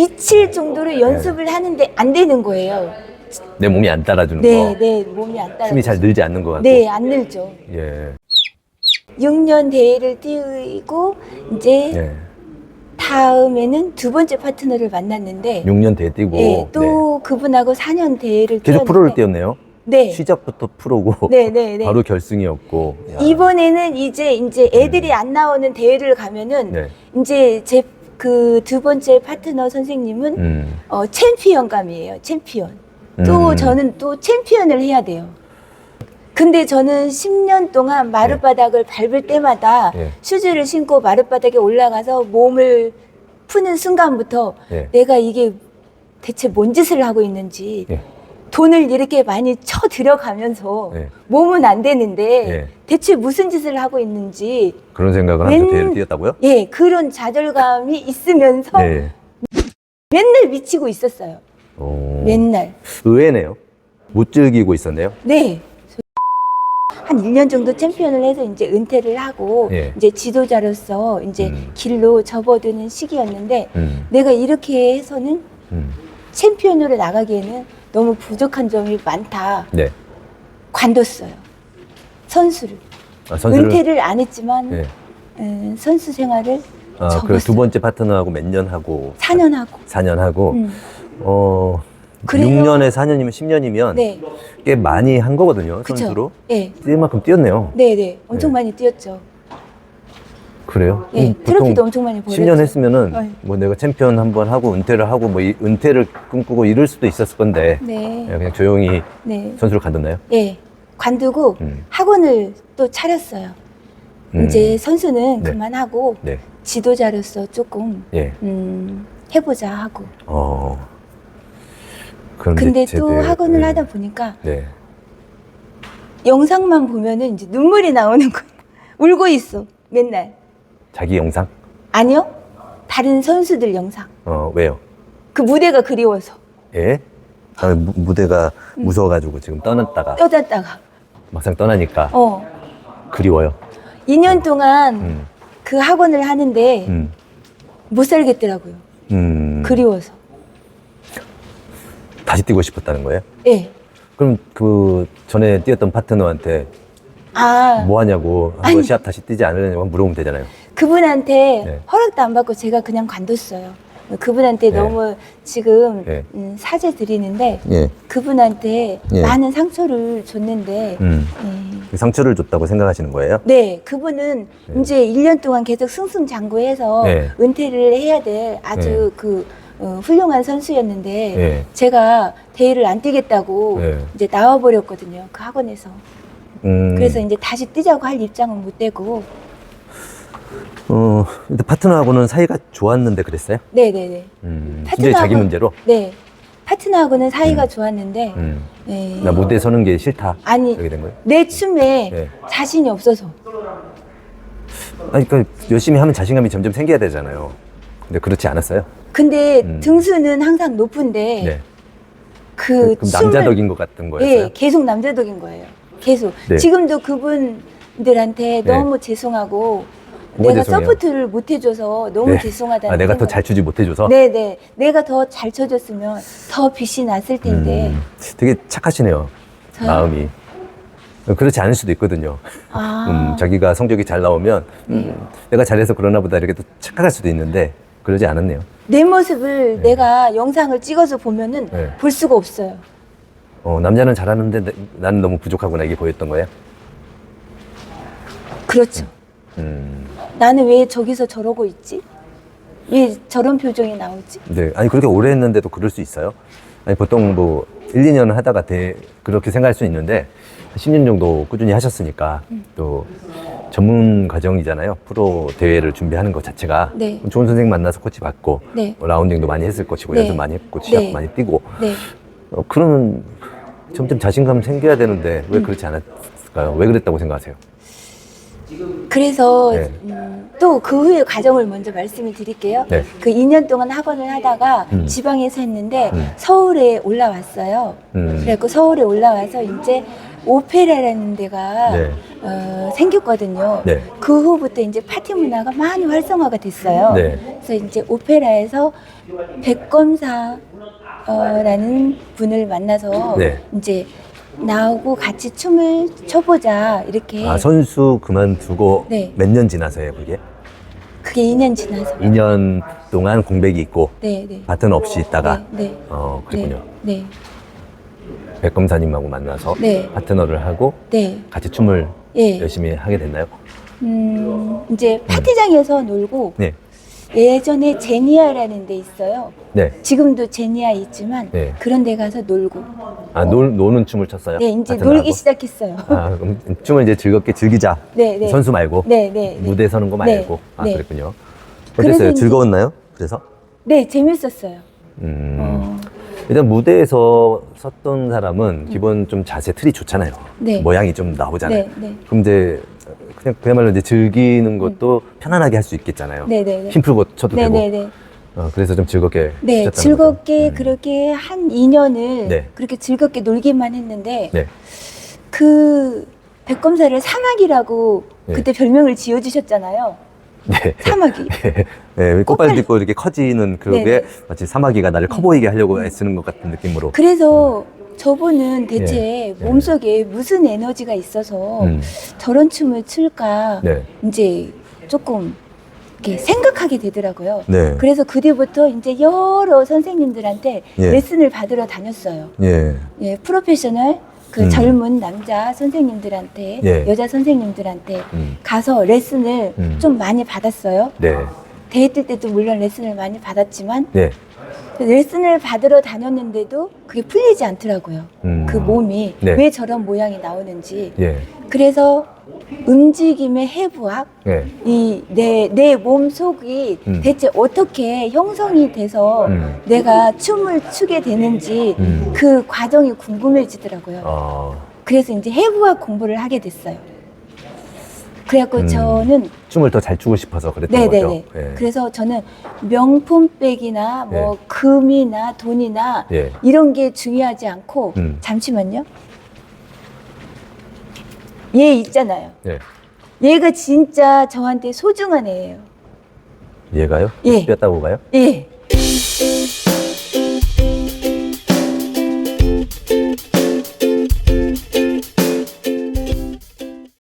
미칠 정도로 연습을 하는데 안 되는 거예요. 내 몸이 안 따라주는 네, 거. 네, 몸이 안 따라. 춤이 잘 늘지 않는 것 같고. 네, 안 늘죠. 예. 6년 대회를 뛰고 이제 예. 다음에는 두 번째 파트너를 만났는데 6년 대 뛰고. 예, 또 네. 그분하고 4년 대회를 계속 뛰었는데 프로를 뛰었네요. 네. 시작부터 프로고. 네, 네, 네. 바로 결승이었고. 야. 이번에는 이제 이제 애들이 안 나오는 대회를 가면은 네. 이제 제 그 두 번째 파트너 선생님은 음. 어 챔피언감이에요. 챔피언. 또 음. 저는 또 챔피언을 해야 돼요. 근데 저는 10년 동안 마룻바닥을 밟을 때마다 예. 슈즈를 신고 마룻바닥에 올라가서 몸을 푸는 순간부터 예. 내가 이게 대체 뭔 짓을 하고 있는지 예. 돈을 이렇게 많이 쳐 들어가면서 예. 몸은 안 되는데 예. 대체 무슨 짓을 하고 있는지 그런 생각을 하면서 웬- 대회를 뛰었다고요? 예 그런 좌절감이 있으면서 네. 맨날 미치고 있었어요. 오. 맨날 의외네요. 못 즐기고 있었네요. 네. 한 1년 정도 챔피언을 해서 이제 은퇴를 하고 예. 이제 지도자로서 이제 음. 길로 접어드는 시기였는데 음. 내가 이렇게 해서는 음. 챔피언으로 나가기에는 너무 부족한 점이 많다. 네. 관뒀어요. 선수를. 아, 선수를. 은퇴를 안 했지만 네. 음, 선수 생활을 아, 접었어요. 그두 번째 파트너하고 몇 년 하고 4년 하고. 4년 하고 음. 어 그래요? 6년에 4년이면 10년이면 네. 꽤 많이 한 거거든요. 그쵸. 선수로. 네. 뛸 만큼 뛰었네요. 네, 네. 엄청 네. 많이 뛰었죠. 그래요? 네. 음, 트로피도 엄청 많이 벌었죠. 10년 했으면은 네. 뭐 내가 챔피언 한 번 하고 은퇴를 하고 뭐 이- 은퇴를 꿈꾸고 이럴 수도 있었을 건데 네. 예, 그냥 조용히 네. 선수를 간뒀나요? 예. 관두고 음. 학원을 또 차렸어요. 음. 이제 선수는 네. 그만하고 네. 지도자로서 조금 예. 음, 해보자 하고. 어. 그런데 근데 제대- 또 학원을 네. 하다 보니까 네. 영상만 보면은 이제 눈물이 나오는 거예요. 울고 있어. 맨날. 자기 영상? 아니요. 다른 선수들 영상. 어, 왜요? 그 무대가 그리워서 예? 아, 무, 무대가 음. 무서워가지고 지금 떠났다가 떠났다가. 막상 떠나니까 어. 그리워요. 2년 동안 음. 그 학원을 하는데 음. 못 살겠더라고요. 음. 그리워서. 다시 뛰고 싶었다는 거예요? 예. 그럼 그 전에 뛰었던 파트너한테 아. 뭐 하냐고 한번 아니. 시합 다시 뛰지 않으려고 물어보면 되잖아요. 그분한테 네. 허락도 안 받고 제가 그냥 관뒀어요. 그분한테 네. 너무 지금 네. 음, 사죄 드리는데 예. 그분한테 예. 많은 상처를 줬는데 음. 예. 상처를 줬다고 생각하시는 거예요? 네, 그분은 네. 이제 1년 동안 계속 승승장구해서 네. 은퇴를 해야 될 아주 그 어, 훌륭한 선수였는데 네. 제가 대회를 안 뛰겠다고 네. 이제 나와 버렸거든요. 그 학원에서. 음. 그래서 이제 다시 뛰자고 할 입장은 못 되고. 어, 파트너하고는 사이가 좋았는데 그랬어요? 네네네. 음. 진짜 자기 파트너하고- 문제로? 네. 파트너하고는 사이가 음. 좋았는데, 음. 네. 나 무대 서는 게 싫다. 아니, 이렇게 된 거예요? 내 춤에 네. 자신이 없어서. 아니, 그러니까 열심히 하면 자신감이 점점 생겨야 되잖아요. 근데 그렇지 않았어요? 근데 음. 등수는 항상 높은데, 네. 그, 그 춤을, 남자덕인 것 같은 거였어요? 예, 계속 남자덕인 거예요. 계속. 네. 지금도 그분들한테 네. 너무 죄송하고, 내가 죄송해요? 서포트를 못 해줘서 너무 네. 죄송하다는 아, 내가 더. 잘 추지 못해줘서? 네네. 내가 더 잘 쳐줬으면 더 빛이 났을 텐데. 음, 되게 착하시네요. 저요? 마음이. 그렇지 않을 수도 있거든요. 아. 음, 자기가 성적이 잘 나오면 음, 내가 잘해서 그러나 보다 이렇게 또 착각할 수도 있는데 그러지 않았네요. 내 모습을 네. 내가 영상을 찍어서 보면은 네. 볼 수가 없어요. 어, 남자는 잘하는데 나- 나는 너무 부족하구나 이게 보였던 거예요? 그렇죠. 음, 나는 왜 저기서 저러고 있지? 왜 저런 표정이 나오지? 네. 아니 그렇게 오래 했는데도 그럴 수 있어요? 아니 보통 뭐 1, 2년 하다가 대, 그렇게 생각할 수 있는데 10년 정도 꾸준히 하셨으니까 음. 또 전문 과정이잖아요. 프로 대회를 준비하는 것 자체가 네. 좋은 선생 님 만나서 코치 받고 네. 뭐 라운딩도 많이 했을 것이고 네. 연습 많이 했고 시합 네. 많이 뛰고 네. 어, 그러면 점점 자신감 생겨야 되는데 음. 왜 그렇지 않았을까요? 왜 그랬다고 생각하세요? 그래서 네. 또그 후의 과정을 먼저 말씀을 드릴게요. 네. 그 2년 동안 학원을 하다가 음. 지방에서 했는데 음. 서울에 올라왔어요. 음. 그래갖고 서울에 올라와서 이제 오페라라는 데가 네. 어, 생겼거든요. 네. 그 후부터 이제 파티 문화가 많이 활성화가 됐어요. 네. 그래서 이제 오페라에서 백검사라는 분을 만나서 네. 이제 나오고 같이 춤을 춰보자 이렇게 아, 선수 그만두고 네. 몇 년 지나서요, 그게? 그게 2년 지나서 2년 동안 공백이 있고 네, 네. 바튼 없이 있다가 네, 네. 어, 그랬군요. 네, 백 검사님하고 만나서 네. 파트너를 하고 네, 같이 춤을 예. 열심히 하게 됐나요? 음, 이제 파티장에서 놀고 네. 예전에 제니아라는 데 있어요. 네. 지금도 제니아 있지만 네. 그런 데 가서 놀고. 아, 놀, 노는 춤을 췄어요? 네, 이제? 놀기 시작했어요. 아, 그럼 춤을 이제 즐겁게 즐기자. 네, 네. 선수 말고. 네, 네, 네. 무대 서는 거 네, 말고. 아, 네. 그랬군요. 그래서 어땠어요? 이제- 즐거웠나요? 그래서? 네, 재밌었어요. 음. 어, 일단 무대에서 섰던 사람은 기본 좀 자세 틀이 좋잖아요. 네. 모양이 좀 나오잖아요. 네, 네. 그럼 이제 그냥 그야말로 이제 즐기는 것도 편안하게 할 수 있겠잖아요. 음. 네, 네, 네. 힘 풀고 쳐도 네, 되고. 네, 네. 어, 그래서 좀 즐겁게 네, 하셨다는 즐겁게 거죠. 음. 그렇게 한 2년을 네. 그렇게 즐겁게 놀기만 했는데 네. 그 백검사를 사막이라고 네. 그때 별명을 지어주셨잖아요. 네. 사마귀. 네, 꽃발 꽃발- 딛고 이렇게 커지는 그게 네, 네. 마치 사마귀가 나를 커 보이게 하려고 애쓰는 것 같은 느낌으로. 그래서 저분은 대체 예, 예. 몸속에 무슨 에너지가 있어서 음. 저런 춤을 출까 네. 이제 조금 이렇게 생각하게 되더라고요. 네. 그래서 그 뒤부터 이제 여러 선생님들한테 예. 레슨을 받으러 다녔어요. 예. 예, 프로페셔널 그 음. 젊은 남자 선생님들한테 예. 여자 선생님들한테 음. 가서 레슨을 음. 좀 많이 받았어요. 네. 대회 뜰 때도 물론 레슨을 많이 받았지만 네. 레슨을 받으러 다녔는데도 그게 풀리지 않더라고요. 음. 그 몸이 네. 왜 저런 모양이 나오는지. 예. 그래서 움직임의 해부학, 예. 이내내 몸 속이 음. 대체 어떻게 형성이 돼서 음. 내가 춤을 추게 되는지 음. 그 과정이 궁금해지더라고요. 어, 그래서 이제 해부학 공부를 하게 됐어요. 그래갖고 음. 저는 춤을 더 잘 추고 싶어서 그랬던 네네네. 거죠. 예. 그래서 저는 명품백이나 뭐 예. 금이나 돈이나 예. 이런 게 중요하지 않고 음. 잠시만요. 얘 있잖아요. 예. 얘가 진짜 저한테 소중한 애예요. 얘가요? 예. 뼈다고 가요? 예.